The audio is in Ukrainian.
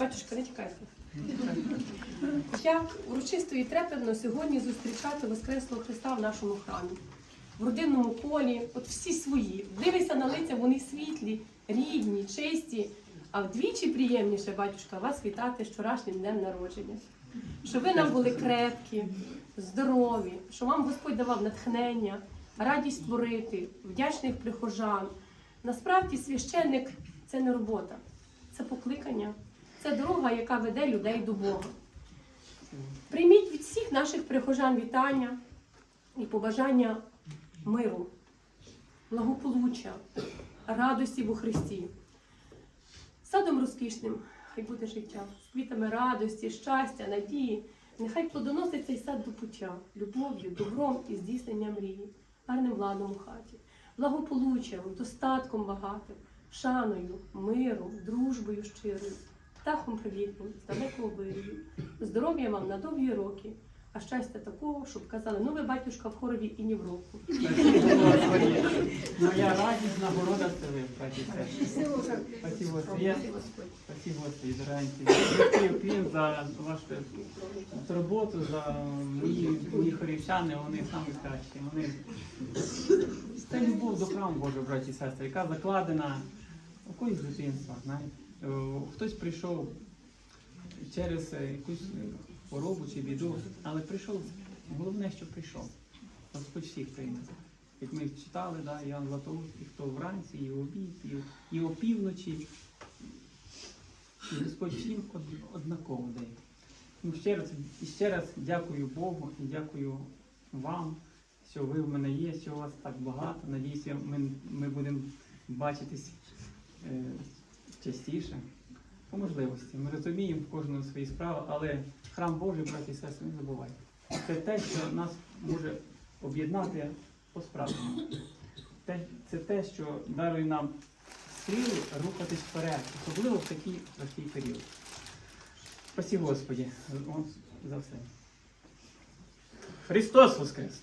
Батюшка, не чекайте. Як урочисто і трепетно сьогодні зустрічати Воскреслого Христа в нашому храмі, в родинному колі, от всі свої. Дивися на лиця, вони світлі, рідні, чисті. А вдвічі приємніше, батюшка, вас вітати з вчорашнім днем народження. Щоб ви нам були крепкі, здорові, щоб вам Господь давав натхнення, радість творити, вдячних прихожан. Насправді священник це не робота, це покликання, це дорога, яка веде людей до Бога. Прийміть від всіх наших прихожан вітання і побажання миру, благополуччя, радості у Христі. Садом розкішним хай буде життя, з квітами радості, щастя, надії. Нехай плодоносить цей сад до пуття, любов'ю, добром і здійсненням мрії, гарним владом у хаті, благополуччям, достатком багатим, шаною, миром, дружбою щирою, птахом привітним, з далекого вирію, здоров'я вам на довгі роки, а щастя такого, щоб казали, ну ви батюшка в хорові і ні в року. Моя радість, нагорода це ви. Спасибо, Свет. Спасибо, всім за вашу роботу, за мої, мої хорівчани, вони самі кращі. Вони... Це любов до храму Божого, браті і сестри, яка закладена у когось з дитинства. знаєте. Е, Хтось прийшов через е, якусь хворобу чи біду, але прийшов, головне, що прийшов. Господь всіх прийме. Як ми читали, да, Іоанн Златоустий, хто вранці, і обід, і, і опівночі. І Господь всім однаково дає. Ну, ще раз, і ще раз дякую Богу і дякую вам, що ви в мене є, що у вас так багато. Надіюся, ми, ми будемо бачитись е, частіше. По можливості. Ми розуміємо в кожного свої справи, але храм Божий, браті і сестри, не забувайте. Це те, що нас може об'єднати по-справжньому. Те- Це те, що дарує нам сили рухатись вперед, особливо в такий важкий період. Спасибо, Господі, за все. Христос Воскрес!